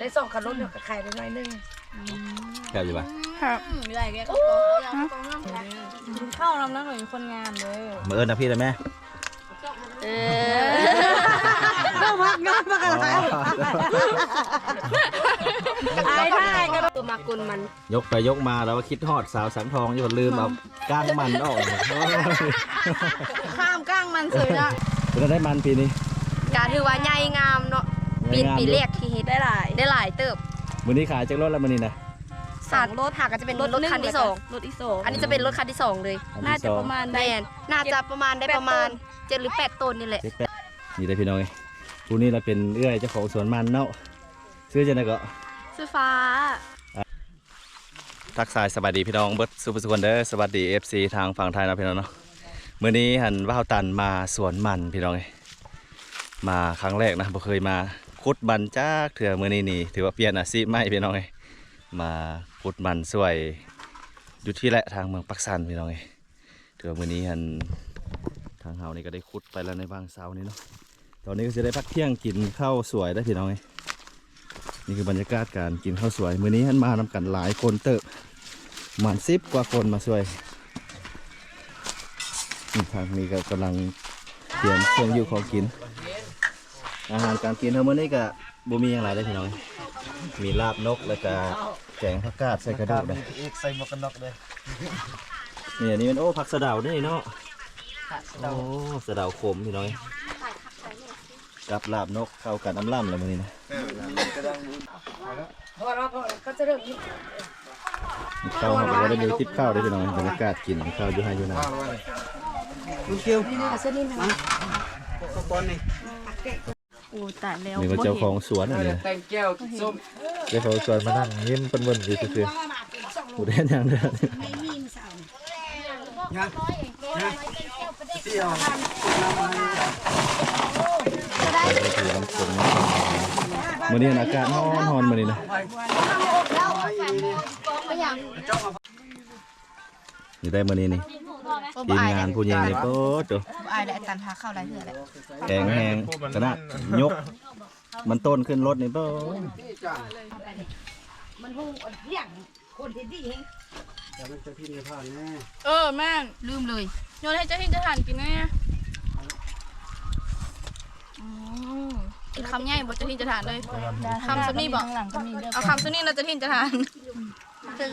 ได้ส่งขันรถเดี๋ยวก็ขายได้น้อยนึงแซ่บอยู่ปะครับมีอะไรแกก็กองยาวกองน้ำแข็งกินข้าวน้ำนักหน่อยคนงามเลยมาเอิญนะพี่ได้ไหมเอต้องพักงานมากันไรไอ้ท่ายกันตัวมากุลมัน ยกไปยกมาแล้วว่าคิดฮอดสาวสังทองอยู่ลืมเอาก้างมันออกโอ้ยข้ามก้างมันเสยละเป็นได้มันปีนี้การถือว่าใหญ่งามเนาะ ปีนปีแรกที่เฮ็ดได้หลายได้หลายเติบมื้อนี้ขายจากรถแล้วมื้อนี้นะ สามรถหาก็จะเป็นรถคันที่สองรถอีสองอันนี้จะเป็นรถคันที่สองเลยอันน่าที่จะสอปงระมาณแมนน่าจะประมาณได้ประมาณเจ็ดหรือแปดต้นนี่แหละเจ็ดแปดนี่ได้อพี่น้องเอ้ยผู้นี้เราเป็นเอื้อยเจ้าของสวนมันเนาะซื้อจะไหนก็ ซื้อฟ้า ทักทายสวัสดีพี่น้องเบิร์ดสุภสุคนเด้อสวัสดี FC ทางฝั่งไทยนะพี่น้องเนาะมื้อนี้หันว่าวตันมาสวนมันพี่น้องเอ้ยมาครั้งแรกนะบ่เคยมา ขุดมันจากเถื่อมือนี้นี่ถือว่าเปลี่ยนอาชีพใหม่พี่น้องเอมาขุดมันสวยอยู่ที่แหละทางเมืองปักสันพี่น้องเอถือว่ามือนี้หันทางเฮานี่ก็ได้ขุดไปแล้วในบางเสานี้เนาะตอนนี้ก็จะได้พักเที่ยงกินข้าวสวยได้พี่น้องเอนี่คือบรรยากาศการกินข้าวสวยมือนี้หันมานำกันหลายคนเติบมันสิบกว่าคนมาช่วยทางนี้ก็กำลังเตรียมเครื่องยูของกิน อาหารการกินเท่ามื่อนี้ก็บ่มีอย่างไรได้อพี่น้อง มีลาบนกแล้วก็แกงผักกาดใส่กระดูกเลยอีกใส่หมวกกันน็อกเลยนี่อันนี้เป็นโอ้ผักสะเดานี่เนาะโอ้สะเดาขมพี่น้องกับลาบนกเข้ากันน้ำล่ำเลยมื้อนี้นะพอเราพอก็จะเริ่มข้าวเราก็ได้มีทิปข้าวได้อพี่น้องบรรยากาศกินข้าวอยู่ให้อยู่นะลุงเกียวเส้นนี้นะบอลนี่ โอ้ตายแล้วนี่ก็เจ้าของสวนอันนี้แต่งแก้วส้มเจ้าของสวนมานั่งยิ้มเปิ้นๆอยู่ซื่อๆหูแดงอย่างเดียวยังยังที่เอาถือน้ำฝนมื้อนี้อากาศร้อนร้อนมื้อนี้นะนี่ได้มื้อนี้นี่ ทีมงานผู้หญิงนี่โคตรเด้ออายและอาจารย์พาเข้าไรเถื่อแหละแข็งแรงขนาดยก มันต้นขึ้นรถนี่เบ้อมันหูเที่ยงคนที่ดีเองแต่มันจะพิมพ์ผ่านแน่เออแม่นลืมเลยโยนให้เจ้าหินจะทานกินแน่อืมกินคำง่ายบอกเจ้าหินจะทานเลยคำสนี่บอกเอาคำสนี่เราจะหินจะทาน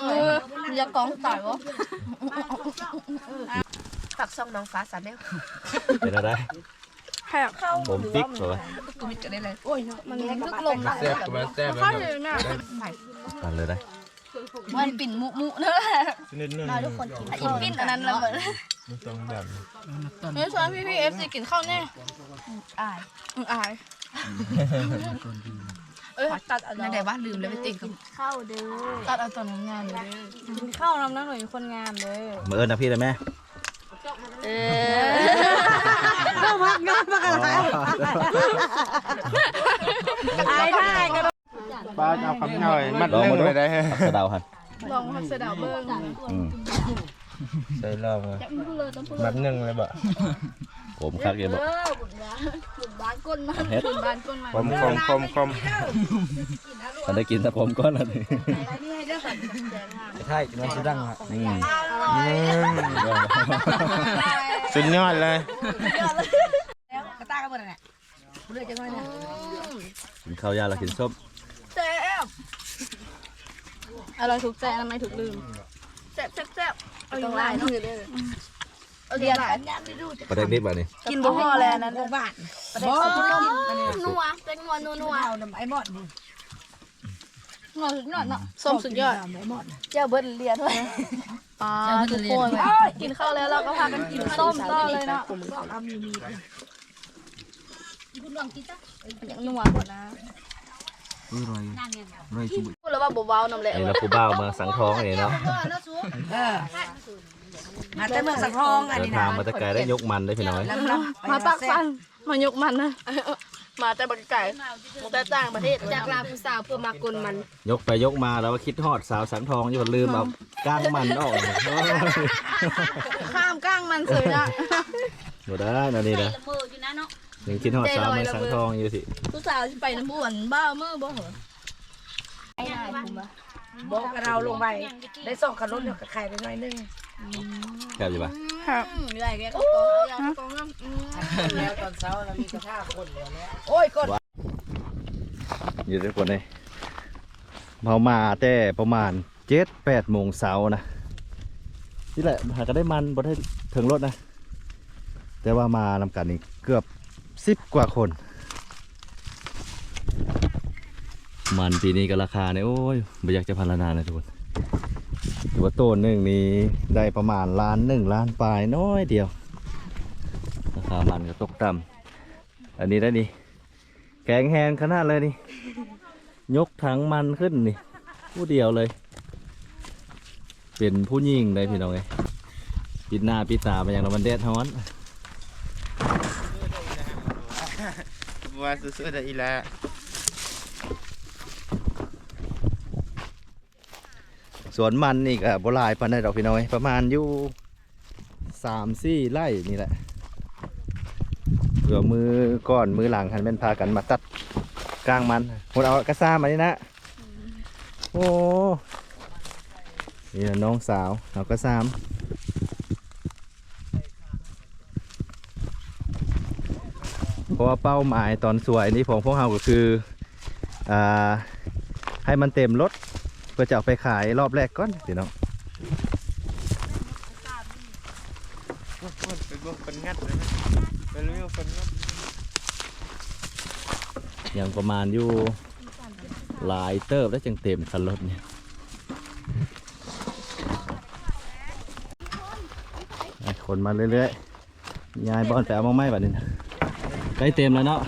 เออจะกองต่อยวะ ฝากซ่องน้องฟ้าสันได้เป็นอะไรแหกผมฟิกเหรอกูมิจะได้เลยโอ้ยมันคึกลมนะแซ่บกับมันแซ่บข้าวเลยแม่ตันเลยได้มันปิ่นมุมุเนอะนิดนึงทุกคนกินอีปิ่นอันนั้นละเหมือนมันต้องแบบเฮ้ยชวนพี่พี่เอฟซีกินข้าวแน่อายอืมอายเอ้ยตัดเอะไรนั่นแต่ว่าลืมเลยไปติ่งกับตัดเอาตอนงานเลยกินข้าวน้ำนักหน่อยคนงามเลยมาเอิญนะพี่ได้ไหม เอต้องพักงานมากันไรไอ้ท่ายกันป้าจะเอาคำย่อยมัดเรื่องเลยได้ผักสะเดาหันลองพักเสดาวเบิ้งอืมใส่รอบมัดหนึ่งเลยบ่ผมคักเลยบอกบ้านก้นมาเฮ็ดบ้านก้นมาคมคมคมคมมันได้กินแต่ผมก้อนแล้วนี่ ใช่กินมันจะดังอะอืมสุดยอดเลยกระตากันหมดเลยเลือดจังเลยเนี่ยกินข้าวยาแล้วกินส้มแซ่บอะไรถูกใจอะไรไม่ถูกลืมแซ่บแซ่บแซ่บเอาอย่างไรเนาะเอาอย่างไรประเด็นนิดแบบนี้กินบ่พอแล้วนั้นบ้านบ่นัวเป็นนัวนัวนัวเอาน้ำไอ้หมดนี่ งอสุดยอดเนาะส้มสุดยอดไอ้หมดเจ้าเบิ้ลเรียนเลยอ่าทุกคนกินข้าวแล้วเราก็พากันกินส้มต่อเลยเนาะเอามีมีอย่างนัวหมดนะอร่อยอร่อยจุ๊บพูดแล้วว่าเบาๆน้ำแหละไอ้เราผู้บ่าวเมืองสังทองไอ้เนาะเออมาแต่เมืองสังทองอันเดินี้นนะทางมาตะไกได้ยกมันได้พี่น้อยมาปักฟันมายกมันนะ มาแต่บักไก่มาแต่ต่างประเทศจากลาผู้สาวเพื่อมากุลมัน ยกไปยกมาแล้วว่าคิดฮอดสาวสังทองอยู่ลืมเอาก้างมันออกโอ้ยข้ามก้างมันเสยละอยู่ได้นะนี่นะยังคิดฮอดสาวเมืองสังทองอยู่สิผู้สาวไปน้ำบ่วนบ้ามือบ่เหรอบอกกับเราลงไปได้ส่งขันรถเดียวกับไข่ไปหน่อยนึงแซ่บอยู่ปะ ครับเหนื่อยแกก็กองเอาอย่างกองน้ำอืมแล้วตอนเช้าเรามีกระทาคนแล้วโอ้ยกดอยู่ทุกคนเลยเมามาแต่ประมาณเจ็ดแปดโมงเช้านะนี่แหละหาก็ได้มันบ่ได้ถึงรถนะ แต่ว่ามานำกันนี่เกือบสิบกว่าคน มันปีนี้ก็ราคาเนี่ยโอ้ยไม่อยากจะพันละนานนะทุกคน ถือว่าต้นหนึ่งนี้ได้ประมาณล้านหนึ่งล้านปลายน้อยเดียวราคามันก็ตกต่ำอันนี้ได้นี่แกงแฮนขนาดเลยนี่ ยกถังมันขึ้นนี่ ผู้เดียวเลย เป็นผู้หญิงเลยพี่น้องเอ้ยปิดหน้าปิดตาไปอย่างเรามันแดดฮ้อนบัวสุดๆอีละ วนมันนี่ก็บลายปานใดดอกพี่น้อยประมาณอยู่สามสี่ไร่นี่แหละเผื่อมือก่อนมือหลังหันเป็นพากันมาตัดกลางมันหมดเอากระซ่ามานี่นะโอ้นี่นะน้องสาวเอากระซามเพราะว่าเป้าหมายตอนสวยนี่ของพวกเราก็คืออ่าให้มันเต็มรถ เพื่อจะเอาไปขายรอบแรกก่อนพี่น้องเป็นพวกคนงัดเลยนะเป็นเรื่องคนงัดอย่างประมาณอยู่หลายเติบแล้วจึงเต็มคันรถเนี่ยไอ้คนมาเรื่อยๆยายบอลไปเอามาไม้แบบนี้นะใกล้เต็มแล้วเนาะ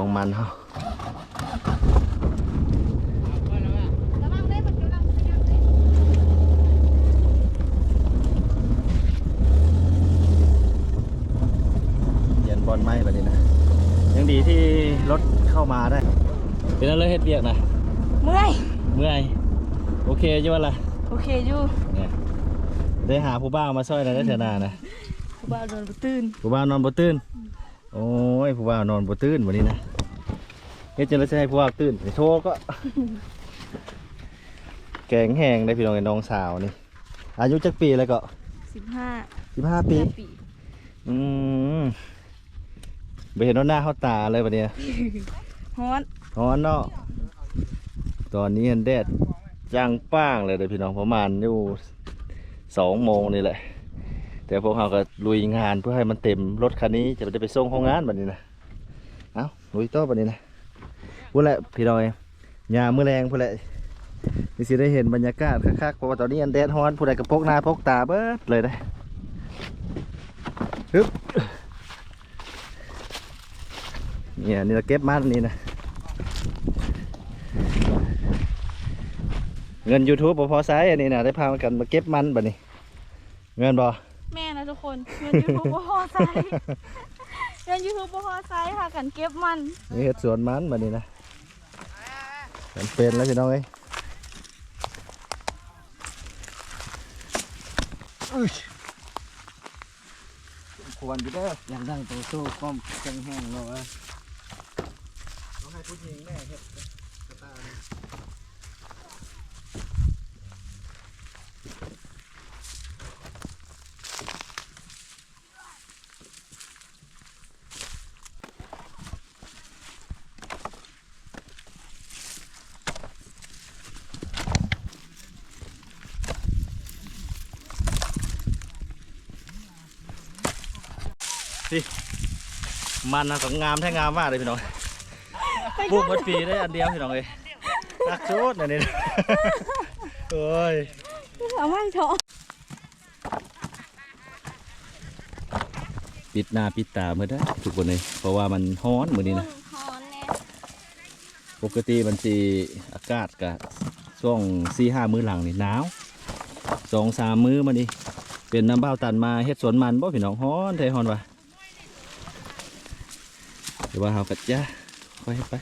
กองมันเขาเย็นบอลไหมแบบนี้นะ ยังดีที่รถเข้ามาได้ เป็นอะไรเฮ็ดเบียกนะ เมื่อย เมื่อย โอเคอยี่วันละโอเคอยู่เนี่ยได้หาผู้บ้าวมาช่วยหนะได้เถอะนานะ ผู้บ่าวโดนบ่ตื่น ผู้บ้าวนอนบ่ตื่น โอ้ย ผู้บ้าวนอนบ่ตื่นวันนี้นะเฮ็ดจังได๋สิให้ผู้บ้าวตื่นไปโทรก็ แกงแห้งได้พี่น้องไอ้น้องสาวนี่ อายุจักปีแล้วก็15 15ปี ปีอืมไปเห็นหน้าเขาตาเลยวันนี้ฮ้อนร้อนเนาะตอนนี้แดดจังป้างเลยเด้อพี่น้องประมาณอยู่สองโมงนี่แหละ แต่พวกเราก็ลุยงานเพื่อให้มันเต็มรถคันนี้จะได้ไปส่งห้องงานบัดนี้นะ เอาลุยต่อบัดนี้นะ พูดแหละพี่น้องเองยามมื้อแรงพูดแหละนี่สิได้เห็นบรรยากาศคักๆเพราะว่าตอนนี้อันแดดร้อนผู้ใดก็พกหน้าพกตาเบิดเลยนะฮึบเนี่ยนี่เราเก็บมาอันนี้นะเงิน YouTube บ่พอใช้อันนี้นะได้พากันมาเก็บมันบัดนี้ เงินบ่แม่นะทุกคน เงิน YouTube บ่พอใช้เงิน YouTube บ่พอใช้ค่ะกันเก็บมันนี่เฮ็ดสวนมันบัดนี้นะมัน เป็นแล้วพี่น้องเอ้ยควรอยู่เด้อย่างดังตัวสู้ความแข็งแห้งเนาะต้องให้ผู้หญิงแม่เฮ็ด มันนะก็งามแท้งามมากเลยพี่น้องปลูกหมดปีได้อันเดียวพี่น้องเอ้ยรักชุดอันนี้นะโอ้ยเอาไว้เถอะปิดหน้าปิดตาเมื่อได้ทุกคนเลยเพราะว่ามันฮ้อนมือนี้นะฮ้อนแน่ปกติมันสีอากาศกับช่วงสี่ห้ามื้อหลังนี่หนาวสองสามมื้อมานี่เป็นน้ำเบ้าตันมาเฮ็ดสวนมันบ่พี่น้องฮ้อนแท้ฮ้อนวะ เดี๋ยวว่าเากัดจ้าค่อยไป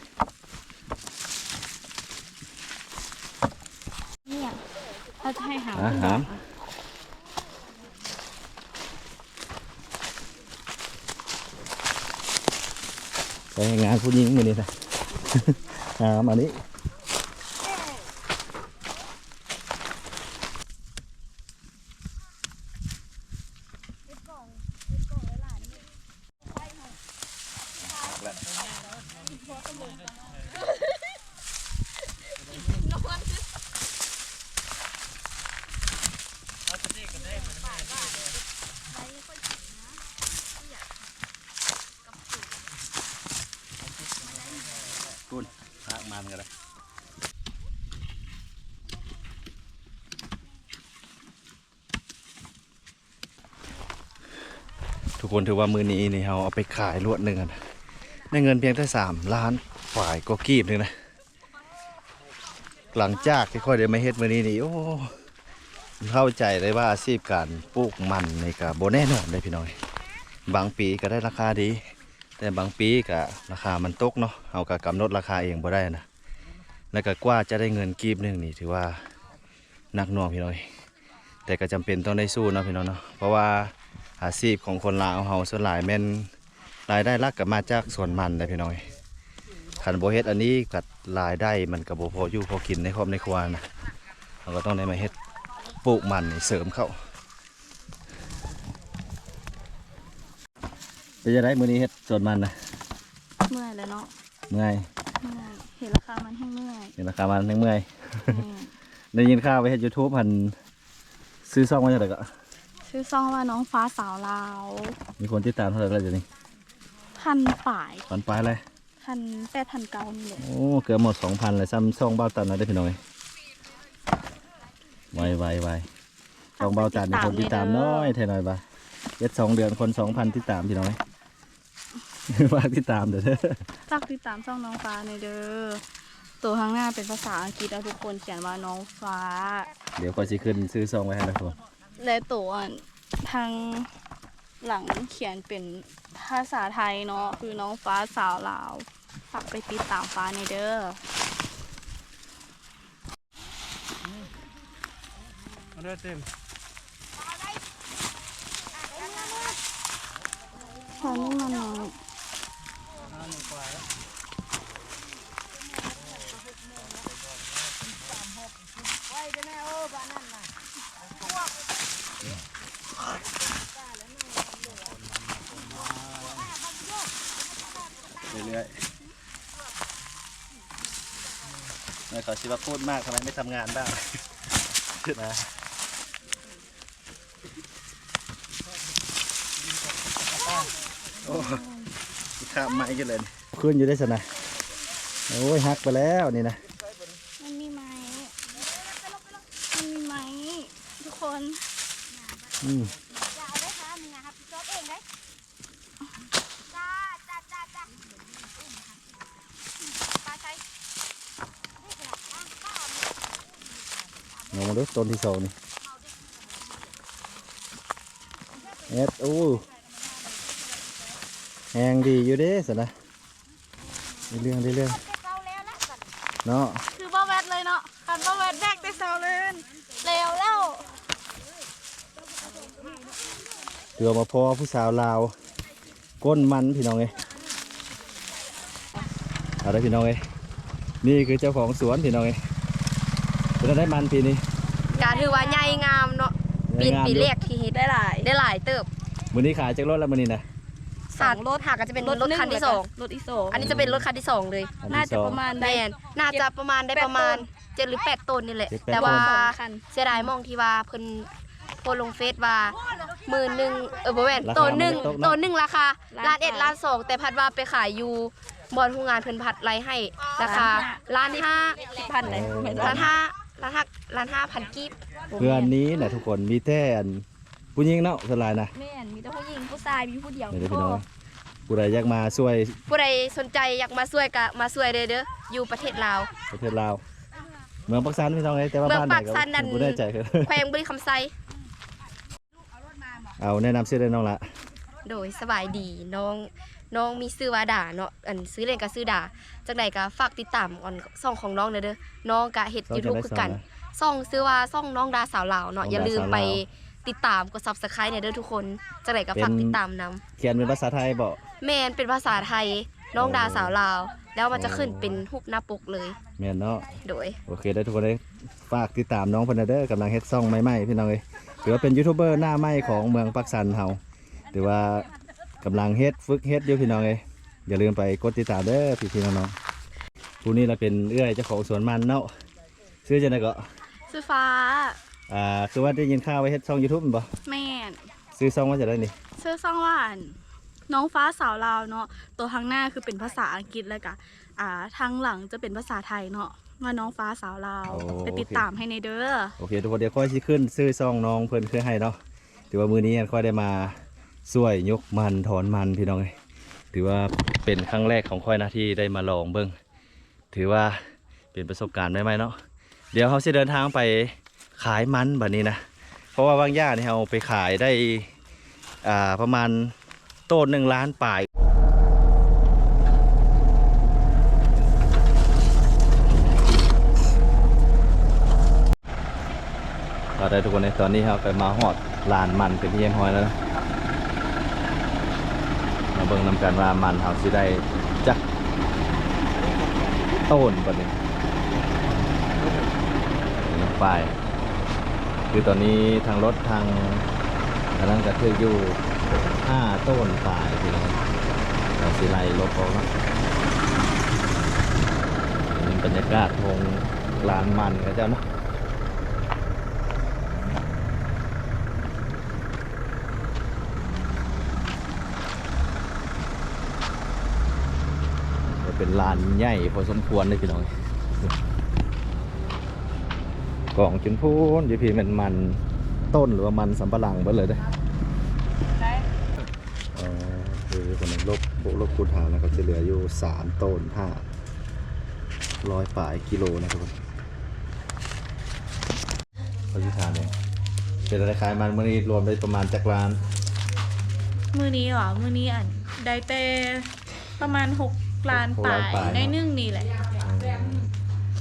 เนี่ยเราจะให้หาอาหารไปงานผู้หญิงมือนี้นะหามาดิ กคนถือว่ามือนี้นี่เราเอาไปขายรวดหนึ่งนะได้เงินเพียงแค่สามล้านฝ่ายก็กีบหนึ่งนะหลังจากที่ค่อยได้มาเฮ็ดมือนี้นี่โอ้เข้าใจเลยว่าอาชีพการปลูกมันในกับโบแน่นอนได้พี่น้อย บางปีก็ได้ราคาดี แต่บางปีก็ราคามันตกเนาะเอาก็กำหนดราคาเองบ่ได้นะแล้วก็กว่าจะได้เงินกีบหนึ่งนี่ถือว่านักหน่วงพี่น้อย แต่ก็จำเป็นต้องได้สู้เนาะพี่น้องเนาะเพราะว่า อาชีพของคนลาวเฮาส่วนหลายแม่นรายได้หลักก็มาจากสวนมันได้พี่น้อยขันโบเฮ็ดอันนี้กับรายได้มันก็บ่พออยู่พอกินในครอบในครัวนะเราก็ต้องได้มาเฮ็ดปลูกมันนี่เสริมเข้าเป็นจะได้มื้อนี้เฮ็ดสวนมันนะเมื่อยแล้วเนาะเมื่อยเมื่อยเห็นราคามันแห้งเมื่อยเห็นราคามันยังเมื่อยอืมได้ยินข่าวไปเฮ็ด YouTube หันซื้อซ่องมาจากไหนก็ ชื่อซ่องว่าน้องฟ้าสาวลาวมีคนติดตามเท่าไหร่แล้วเดี๋ยวนี้พันป่ายปันปลายเลยพันแปดพันเก้านี่แหละโอ้เกือบหมด2,000เลยซ้ำซ่องเบ้าตันนะได้อพี่น้อยไวไวไวซ่องเบ้าตันมีคนติดตามน้อยเท่าน้อยบ่เฮ็ดสองเดือนคน2,000ติดตามพี่น้อยฝากติดตามเด้อฝากติดตามช่องน้องฟ้าในอยเด้อตัวข้างหน้าเป็นภาษาอังกฤษแล้วทุกคนเขียนว่าน้องฟ้า เดี๋ยวก็สิขึ้นซื้อซ่องไว้ให้นะทุกคน และตัวทางหลังเขียนเป็นภาษาไทยเนาะคือน้องฟ้าสาวลาวฝากไปติดตามฟ้าในอยเด้อมาด้วยเต็มพอนี่มันน้อย เขอชิว่าพูดมากทำไมไม่ทำงานบ้างนะโอ้ข้ามไม้กันเลยขึ้นอยู่ได้สนะโอ้ยหักไปแล้วนี่นะมันมีไหมมันมีไหมทุกคน อืม ลงมา ดูต้นที่สองนี่เอ็ดโอ้แหงดีอยู่เด้สนะได้เรื่องได้เรื่องเนาะคือบ้าแวดเลยเนาะคันบ้าแวดแบกได้เซาเลยเร็วแล้วเกือมาพอผู้สาวลาวก้นมันพี่น้องเอ้ยเอาได้พี่น้องเอ้ยนี่คือเจ้าของสวนพี่น้องเอ้ยเป็นได้มันปีนี้ กาถือว่าใหญ่งามเนาะปีนปีแรกที่เฮ็ดได้หลายได้หลายเติบมื้อนี้ขายจากรถแล้วมื้อนี้นะสามรถหาก็จะเป็นรถคันที่สองรถอีโซอันนี้จะเป็นรถคันที่สองเลยอัน่าที่จะสองประมาณแม่นน่าจะประมาณได้ประมาณเจ็ดหรือแปดต้นนี่แหละเจ็ดแปดแต่ว่าสองคันเสียดายมองที่ว่าเพิ่นโพสต์ลงเฟซว่าหมื่นหนึ่งเออบ่แม่นราคาตัวหนึ่งมันตกเนอะตัวหนึ่งราคาล้านล้านเอ็ดสองล้านสองแต่พัดว่าไปขายอยู่บอลโรงงานเพิ่นพัดไล่ให้ราคาล้านห้าพันเลยไม่ได้ล้านห้า ล้านห้าล้านห้าพันกีบเพื่อนนี้แหละทุกคนมีแต่อันผู้หญิงเนาะสลายนะแม่นมีแต่ผู้หญิงผู้ชายมีผู้เดียวเดี๋ยวพี่น้องผู้ใดอยากมาช่วยผู้ใดสนใจอยากมาช่วยก็มาช่วยเด้อเด้ออยู่ประเทศลาวประเทศลาวเมืองปักสันพี่น้องเอ้ยแต่ว่าเมืองบ้านไหนปักก็สันนั่นบ่แน่ใจคือแขวงบุรีคำไซเอาแนะนำชื่อได้น้องละโดยสบายดีน้อง น้องมีซื้อว่าด่าเนาะอันซื้อเล่นก็ซื้อด่าจากไหนก็ฝากติดตามก่อนซ่องของน้องเด้อเด้อน้องก็เฮ็ดเรายูจะทูบได้คือสอนกันนะซ่องซื้อว่าซ่องน้องดาสาวลาวเนาะน้องดาอย่าลืมสาวลาวไปติดตามกด Subscribe เนี่ยเด้อทุกคนจากไหนก็ฝากเป็นติดตามนํเขียนเป็นภาษาไทยบอกแม่นเป็นภาษาไทยน้องดาสาวลาว แล้วมันจะขึ้นเป็นรูปหน้าปกเลยแม่นเนาะโดยโอเคได้ทุกคนเลยฝากติดตามน้องเพิ่นเด้อกำลังเฮ็ดซ่องใหม่ๆพี่น้องเอ้ยถือว่าเป็นยูทูบเบอร์หน้าใหม่ของเมืองปักสันเฮาถือว่า กำลังเฮ็ดฝึกเฮ็ดอยู่พี่น้องเอ้ยอย่าลืมไปกดติดตามเด้อพี่ๆน้องๆผู้นี้เราเป็นเอื้อยเจ้าของสวนมันเนาะชื่อจังได๋ก็ซื้อฟ้า อ่าคือว่าได้ยินข่าวไว้เฮ็ดช่อง YouTube แม่นบ่แม่นซื้อช่องว่าจะได้นี่ชื่อซ่องว่าอันน้องฟ้าสาวลาวเนาะตัวทางหน้าคือเป็นภาษาอังกฤษแล้วก็อ่าทางหลังจะเป็นภาษาไทยเนาะว่าน้องฟ้าสาวลาวไปติดตามให้ในเด้อโอเคทุกคนเดี๋ยวค่อยสิขึ้นซื้อช่องน้องเพิ่นคือให้เนาะถือว่ามื้อนี้ค่อยได้มา ช่วยยกมันถอนมันพี่น้องเอ้ยถือว่าเป็นครั้งแรกของค่อยนะที่ได้มาลองเบิ่งถือว่าเป็นประสบการณ์ใหม่ๆเนาะเดี๋ยวเขาจะเดินทางไปขายมันแบบนี้นะ เพราะว่าบางย่าเนี่ยเราไปขายได้อ่าประมาณต้นหนึ่งล้านป่ายก็ได้ทุกคนในตอนนี้เราไปมาหอดลานมันเป็นที่เยี่ยมหอยแล้วนะ เบิ่งนำกันว่ามันเราสิได้จักต้นปะเนี่ยไปคือตอนนี้ทางรถทางทางนั้นก็คืออยู่ห้าต้นป่ายพี่น้องเราสิไล่รถออกเนาะนี่บรรยากาศทงลานมันกันเจ้าเนาะ เป็นลานใหญ่พอสมควรเลยพี่น้องกล่องจุนพูนยู่พี่มันมันต้นหรือว่ามันสำปะหลังเบิดเลยเด้อเออคือคนนั้นลบพวกลบคูณหารนะครับจะเหลืออยู่สามต้นห้าร้อยป่ายกิโลนะครับผมเขาที่ทานเองเป็นอะไรขายมันมื่อนี้รวมได้ประมาณจักร้าน มือนี้เหรอ มือนี้อันได้แต่ประมาณหก ล้านป่ายได้นึ่งนี่แหละ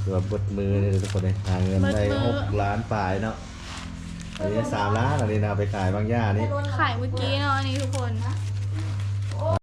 คือว่าเบดมือเนี่ยทุกคนเลยหาเงินเบิดได้มือ หกล้านป่ายเนาะอันนี้สามล้านอันนี้นะเอาไปขายบางย่านี่ ขายเมื่อกี้เนาะอันนี้ทุกคน